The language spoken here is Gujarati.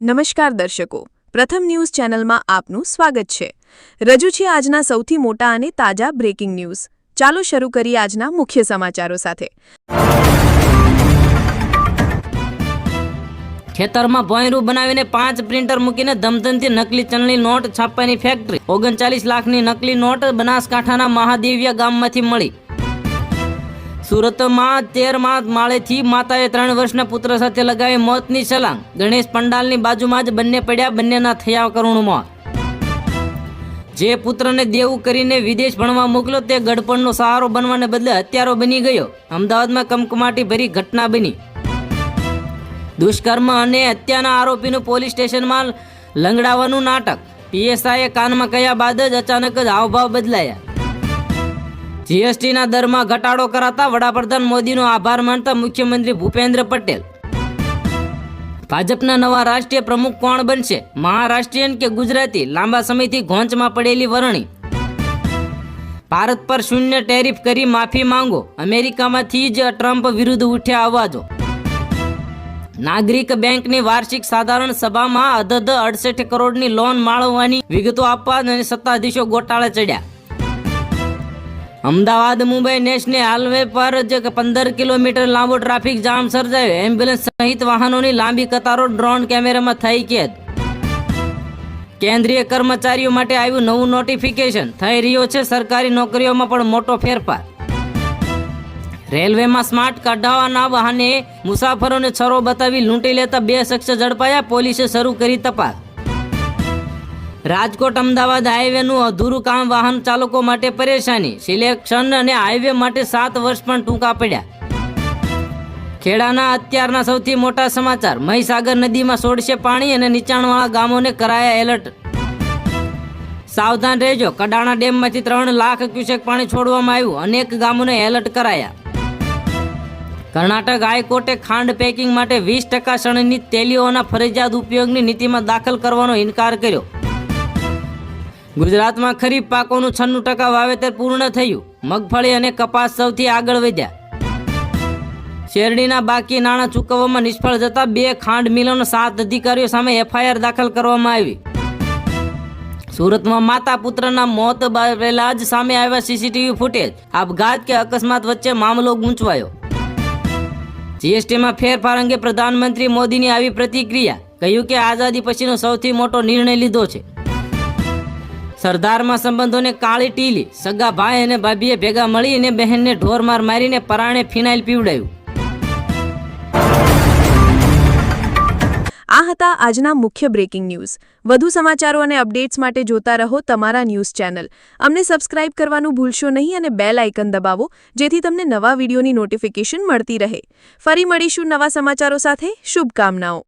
નમસ્કાર દર્શકો. પ્રથમ ન્યૂઝ ચેનલમાં આપનું સ્વાગત છે. રજૂ છે આજના સૌથી મોટા અને તાજા બ્રેકિંગ ન્યૂઝ ચાલો શરૂ કરીએ આજના મુખ્ય સમાચારો સાથે. ખેતરમાં ભોંયરું બનાવીને પાંચ પ્રિન્ટર મૂકીને ધમધમથી નકલી ચલણી નોટ છાપવાની ફેક્ટરી ઓગણચાલીસ લાખની નકલી નોટ બનાસકાંઠાના મહાદેવિયા ગામમાંથી મળી. સુરતમાં તેરમાં માળેથી માતાએ ત્રણ વર્ષના પુત્ર સાથે લગાવી મોતની છલાંગ. ગણેશ પંડાલની બાજુમાં જ બંને પડ્યા, બંનેના થયા કરુણ મોત. જે પુત્રને દેવું કરીને વિદેશ ભણવા મોકલ્યો, તે ગડપણનો સહારો બનવાને બદલે હત્યારો બની ગયો. અમદાવાદમાં કમકમાટી ભરી ઘટના બની. દુષ્કર્મ અને હત્યાના આરોપીનું પોલીસ સ્ટેશનમાં લંગડાવવાનું નાટક. પીએસઆઈએ કાનમાં કહ્યા બાદ જ અચાનક જ હાવભાવ બદલાયા. જીએસટીના દરમાં ઘટાડો કરાતા વડાપ્રધાન મોદીનો આભાર માનતા મુખ્યમંત્રી ભૂપેન્દ્ર પટેલ. ભાજપના નવા રાષ્ટ્રીય પ્રમુખ કોણ બનશે? મહારાષ્ટ્રીયન કે ગુજરાતી? લાંબા સમયથી ઘોંચમાં પડેલી વરણી. ભારત પર શૂન્ય ટેરિફ કરી માફી માંગો. અમેરિકામાંથી જ ટ્રમ્પ વિરુદ્ધ ઉઠ્યા અવાજો. નાગરિક બેંકની વાર્ષિક સાધારણ સભામાં અધધ અડસઠ કરોડની લોન માળવવાની વિગતો આપવા અને સત્તાધીશો ગોટાળે ચડ્યા. અમદાવાદ, મુંબઈ નેશનલ હાઈવે પર જ પંદર કિલોમીટર લાંબો ટ્રાફિક જામ સર્જાયો. એમ્બ્યુલન્સ સહિત વાહનોની લાંબી કતારો ડ્રોન કેમેરામાં થઈ કેદ કેન્દ્રીય કર્મચારીઓ માટે આવ્યું નવું નોટિફિકેશન. થઈ રહ્યો છે સરકારી નોકરીઓમાં પણ મોટો ફેરફાર. રેલવેમાં સ્માર્ટ કાઢાવાના વાહને મુસાફરોને છરો બતાવી લૂંટી લેતા બે શખ્સ ઝડપાયા. પોલીસે શરૂ કરી તપાસ. રાજકોટ અમદાવાદ હાઈવેનું અધૂરું કામ વાહન ચાલકો માટે પરેશાની. સિલેક્શન અને હાઈવે માટે સાત વર્ષ પણ ટૂંકા પડ્યા. ખેડાના અત્યારના સૌથી મોટા સમાચાર. મહીસાગર નદીમાં છોડશે પાણી અને નીચાણવાળા ગામોને કરાયા એલર્ટ. સાવધાન રહેજો. કડાણા ડેમમાંથી ત્રણ લાખ ક્યુસેક પાણી છોડવામાં આવ્યું. અનેક ગામોને એલર્ટ કરાયા. કર્ણાટક હાઈકોર્ટે ખાંડ પેકિંગ માટે વીસ ટકા શણની તેલીઓના ફરજિયાત ઉપયોગની નીતિમાં દાખલ કરવાનો ઇનકાર કર્યો. ગુજરાતમાં ખરીફ પાકોનું છન્નું ટકા વાવેતર પૂર્ણ થયું. મગફળી અને કપાસ સૌથી આગળ વધ્યા. શેરડીના બાકી નાણાં ચૂકવવામાં નિષ્ફળ જતા બે ખાંડ મિલોના સાત અધિકારીઓ સામે એફઆઈઆર દાખલ કરવામાં આવી. સુરતમાં માતા પુત્રના મોત પહેલા જ સામે આવ્યા સીસીટીવી ફૂટેજ. આપઘાત કે અકસ્માત વચ્ચે મામલો ગૂંચવાયો. જીએસટીમાં ફેરફાર અંગે પ્રધાનમંત્રી મોદીની આવી પ્રતિક્રિયા. કહ્યું કે આઝાદી પછીનો સૌથી મોટો નિર્ણય લીધો છે. સરદારમાં સંબંધોને કાળી ટીલી, સગા ભાઈ અને ભાભીએ ભેગા મળીને બહેનને ઢોર માર મારીને પરાણે ફિનાઇલ પીવડાયું. આ હતા આજના મુખ્ય બ્રેકિંગ ન્યૂઝ. વધુ સમાચારો અને અપડેટ્સ માટે જોતા રહો તમારા ન્યૂઝ ચેનલ. અમને સબસ્ક્રાઇબ કરવાનું ભૂલશો નહીં અને બેલ આઇકન દબાવો, જેથી તમને નવા વિડીયોની નોટિફિકેશન મળતી રહે. ફરી મળીશું નવા સમાચારો સાથે. શુભકામનાઓ.